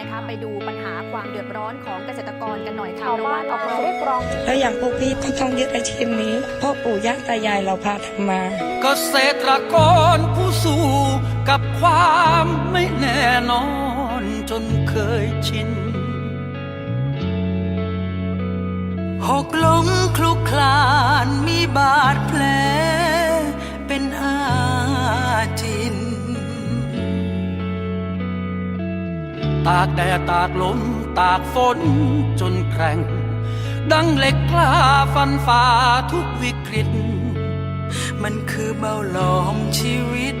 นะคะไปดูปัญหาความเดือดร้อนของเกษตรกรกันหน่อยค่ะชาวบ้านออกมาเรียกร้องแล้วอย่างพวกพี่ก็ต้องยึดอาชีพนี้เพ่อปู่ย่าตายายเราพาทำมา เกษตรกรผู้สู้กับความไม่แน่นอนจนเคยชินหกล้มคลุกคลานมีบาดแผล ตากแดดตากลม ตากฝนจนแกร่ง ดังเหล็กกล้าฟันฝ่าทุกวิกฤต มันคือเบาหลอมชีวิต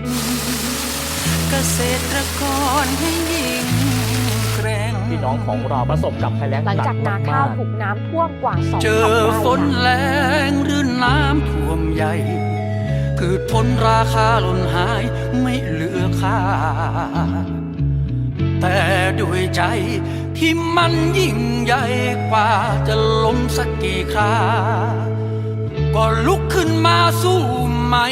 เกษตรกรให้ยิ่งแกร่งพี่น้องของเราประสบกับภัยแล้งหลังจากนาข้าวหกถูกน้ำท่วมกว่า2 0 0เจ0อไร่ฝนแรงหรือน้ำท่วมใหญ่พืชผลราคาหล่นหายไม่เหลือค่าแต่ด้วย ใจ ที่มันยิ่งใหญ่กว่าจะล้มสักกี่คราก็ลุกขึ้นมาสู้ใหม่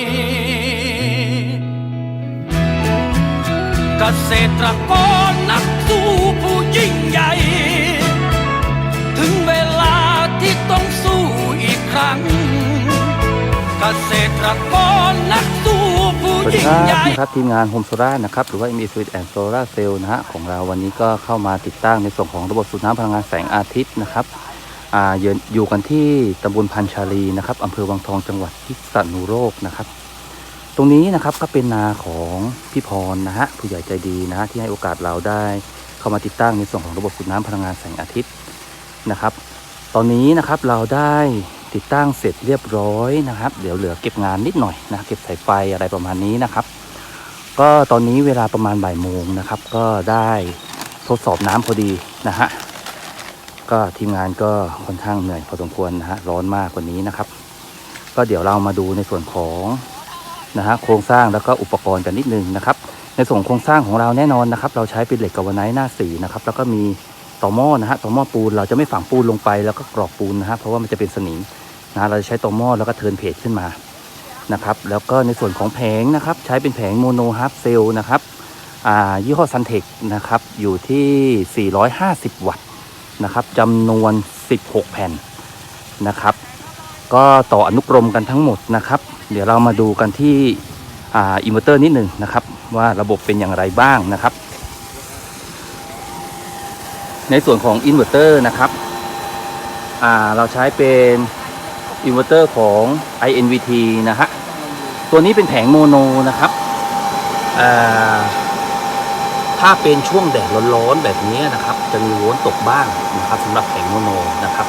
เกษตรกรนักสู้ผู้ยิ่งใหญ่ ถึงเวลาที่ต้องสู้อีกครั้ง เกษตรกรนักสู้ผู้ สวัสดีครับนะครับทีมงานโฮมโซล่านะครับหรือว่า m e s w i t and Solar Cell นะฮะของเราวันนี้ก็เข้ามาติดตั้งในส่วนของระบบสูบน้ำพลังงานแสงอาทิตย์นะครับอ่าอยู่อยู่กันที่ตำบลพันชาลีนะครับอำเภอวังทองจังหวัดพิษณุโลกนะครับ ตรงนี้นะครับก็เป็นนาของพี่พรนะฮะผู้ใหญ่ใจดีนะฮะที่ให้โอกาสเราได้เข้ามาติดตั้งในส่วนของระบบสูบน้ำพลังงานแสงอาทิตย์นะครับ ตอนนี้นะครับเราได้ ติดตั้งเสร็จเรียบร้อยนะครับ เดี๋ยวเหลือเก็บงานนิดหน่อยนะเก็บสายไฟอะไรประมาณนี้นะครับ ก็ตอนนี้เวลาประมาณบ่ายโมงนะครับ ก็ได้ทดสอบน้ำพอดีนะฮะก็ทีมงานก็ค่อนข้างเหนื่อยพอสมควรนะฮะร้อนมากกว่านี้นะครับ ก็เดี๋ยวเรามาดูในส่วนของนะฮะโครงสร้างแล้วก็อุปกรณ์กันนิดนึงนะครับ ในส่วนของโครงสร้างของเราแน่นอนนะครับ เราใช้เป็นเหล็กกาวไนท์หน้าสีนะครับแล้วก็มีต่อหม้อนะฮะต่อหม้อปูนเราจะไม่ฝังปูนลงไปแล้วก็กรอกปูนนะฮะเพราะว่ามันจะเป็นสนิม นะเราจะใช้ต่อหม้อแล้วก็เทิร์นเพจขึ้นมานะครับ แล้วก็ในส่วนของแผงนะครับ ใช้เป็นแผงโมโนฮาร์ฟเซลนะครับอ่ายี่ห้อซันเทคนะครับ อยู่ที่ 450 วัตต์นะครับจำนวน 16 แผ่นนะครับ ก็ต่ออนุกรมกันทั้งหมดนะครับ เดี๋ยวเรามาดูกันที่อ่าอินเวอร์เตอร์นิดหนึ่งนะครับ ว่าระบบเป็นอย่างไรบ้างนะครับ ในส่วนของอินเวอร์เตอร์นะครับเราใช้เป็น อินเวอร์เตอร์ของ INVT นะฮะ ตัวนี้เป็นแผงโมโนนะครับถ้าเป็นช่วงแดดร้อนๆแบบนี้นะครับ จะมีโวลต์ตกบ้างนะครับสำหรับแผงโมโนนะครับ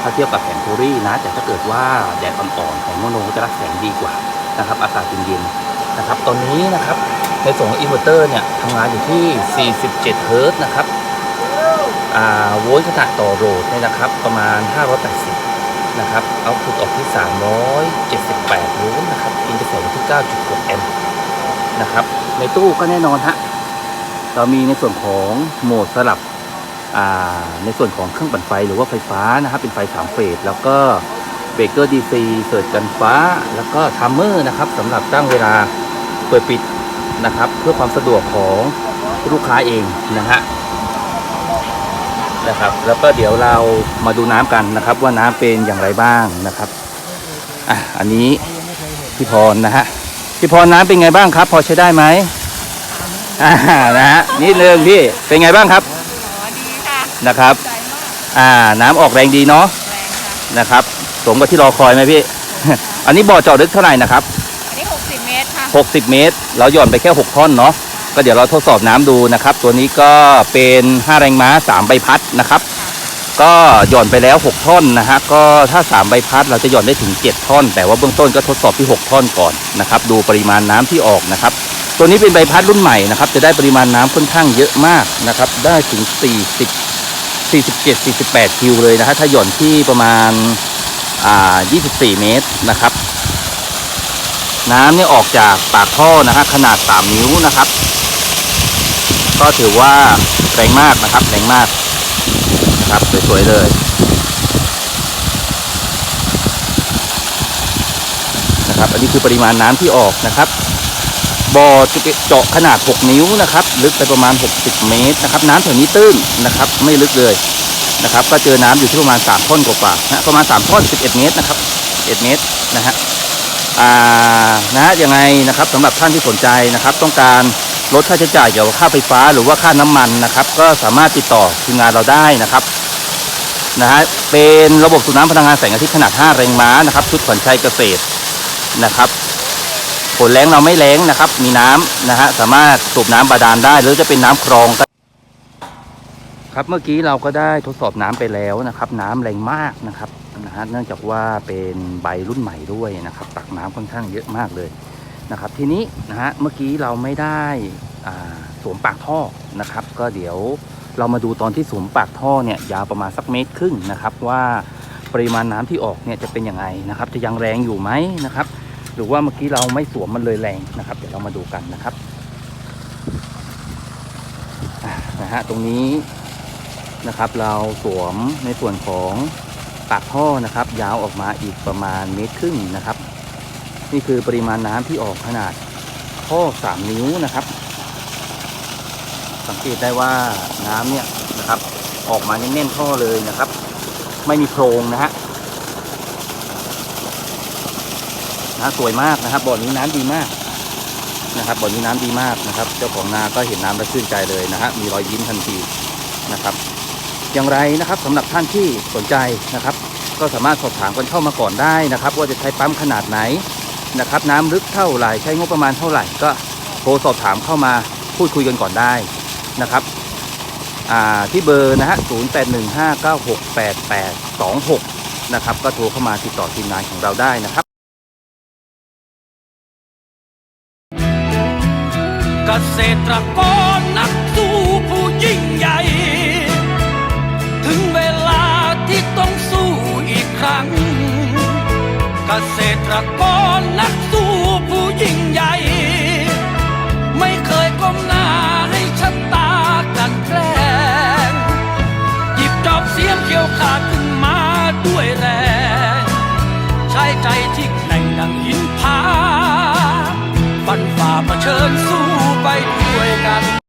ถ้าเทียบกับแผงโพลีนะแต่ถ้าเกิดว่าแดดอ่อนๆแผงโมโนจะรับแสงดีกว่านะครับ อากาศเย็นๆนะครับ ตอนนี้นะครับในส่วนของอินเวอร์เตอร์เนี่ยทำงานอยู่ที่ 47 เฮิรตซ์นะครับโวลต์ขนาดต่อโหลดเนี่ยนะครับ ประมาณ 580 นะครับเอาพุตออกที่ 378โวลต์นะครับอินเตอร์เฟซที่9.6แอมป์นะครับในตู้ก็แน่นอนฮะเรามีในส่วนของโหมดสลับอ่าในส่วนของเครื่องปั่นไฟหรือว่าไฟฟ้านะครับ เป็นไฟ3เฟสแล้วก็เบรกเกอร์ดีซีเสิร์ชกันฟ้า แล้วก็ทัมเมอร์นะครับสำหรับตั้งเวลาเปิดปิดนะครับ เพื่อความสะดวกของลูกค้าเองนะฮะ นะครับ แล้วก็เดี๋ยวเรามาดูน้ำกันนะครับ ว่าน้ำเป็นอย่างไรบ้างนะครับอะอันนี้พี่พรนะฮะพี่พรน้ำเป็นไงบ้างครับ พอใช้ได้ไหมอ่านะฮะนี่เรื่องพี่เป็นไงบ้างครับนะครับอ่าน้ำออกแรงดีเนาะนะครับสมกับที่รอคอยไหมพี่ อันนี้บ่อเจาะลึกเท่าไหร่นะครับ อันนี้ 60 เมตรค่ะ 60 เมตร เราหย่อนไปแค่ 6 ท่อนเนาะ ก็เดี๋ยวเราทดสอบน้ำดูนะครับ ตัวนี้ก็เป็น 5 แรงม้า 3 ใบพัดนะครับ ก็หย่อนไปแล้ว 6 ท่อนนะฮะก็ถ้า 3 ใบพัดเราจะหย่อนได้ถึง 7 ท่อน แต่ว่าเบื้องต้นก็ทดสอบที่ 6 ท่อนก่อนนะครับ ดูปริมาณน้ำที่ออกนะครับ ตัวนี้เป็นใบพัดรุ่นใหม่นะครับ จะได้ปริมาณน้ำค่อนข้างเยอะมากนะครับ ได้ถึง 40 47 48 คิวเลยนะฮะถ้าหย่อนที่ประมาณอ่า24 เมตรนะครับน้ำเนี่ยออกจากปากท่อนะฮะขนาด 3 นิ้วนะครับ ก็ถือว่าแรงมากนะครับแรงมากนะครับสวยๆเลยนะครับอันนี้คือปริมาณน้ำที่ออกนะครับบ่อจะเจาะขนาด 6 นิ้วนะครับ ลึกไปประมาณ 60 เมตรนะครับ น้ำแถวนี้ตื้นนะครับ ไม่ลึกเลยนะครับ ก็เจอน้ำอยู่ที่ประมาณ 3 ท่อนกว่าๆนะประมาณ 3 ท่อน 11 เมตรนะครับ 11 เมตรนะฮะอ่านะฮะยังไงนะครับสำหรับท่านที่สนใจนะครับ ต้องการ ลดค่าใช้จ่ายเกี่ยวกับค่าไฟฟ้าหรือว่าค่าน้ำมันนะครับ ก็สามารถติดต่อทีมงานเราได้นะครับนะฮะเป็นระบบสูบน้ำพลังงานแสงอาทิตย์ขนาด 5 แรงม้านะครับ ชุดขวัญชัยเกษตรนะครับฝนแรงเราไม่แรงนะครับ มีน้ำนะฮะสามารถสูบน้ำบาดาลได้ หรือจะเป็นน้ำคลองก็ครับเมื่อกี้เราก็ได้ทดสอบน้ำไปแล้วนะครับ น้ำแรงมากนะครับนะฮะเนื่องจากว่าเป็นใบรุ่นใหม่ด้วยนะครับ ตักน้ำค่อนข้างเยอะมากเลย นะครับ ทีนี้นะฮะเมื่อกี้เราไม่ได้สวมปากท่อนะครับ ก็เดี๋ยวเรามาดูตอนที่สวมปากท่อเนี่ยยาวประมาณสักเมตรครึ่งนะครับ ว่าปริมาณน้ำที่ออกเนี่ยจะเป็นยังไงนะครับ จะยังแรงอยู่ไหมนะครับ หรือว่าเมื่อกี้เราไม่สวมมันเลยแรงนะครับ เดี๋ยวเรามาดูกันนะครับนะฮะตรงนี้นะครับ เราสวมในส่วนของปากท่อนะครับ ยาวออกมาอีกประมาณเมตรครึ่งนะครับ นี่คือปริมาณน้ำที่ออกขนาดท่อ3นิ้วนะครับ สังเกตได้ว่าน้ำเนี่ยนะครับ ออกมาแน่นๆท่อเลยนะครับ ไม่มีโพรงนะฮะนะสวยมากนะครับ บ่อนี้น้ำดีมากนะครับบ่อนี้น้ำดีมากนะครับ เจ้าของนาก็เห็นน้ำแล้วชื่นใจเลยนะฮะมีรอยยิ้มทันทีนะครับ อย่างไรนะครับสำหรับท่านที่สนใจนะครับ ก็สามารถสอบถามกันเข้ามาก่อนได้นะครับ ว่าจะใช้ปั๊มขนาดไหน นะครับ น้ำลึกเท่าไหร่ใช้งบประมาณเท่าไหร่ก็โทรสอบถามเข้ามาพูดคุยกันก่อนได้นะครับที่เบอร์นะฮะ 0815968826 นะครับ ก็โทรเข้ามาติดต่อทีมงานของเราได้นะครับ เกษตรกร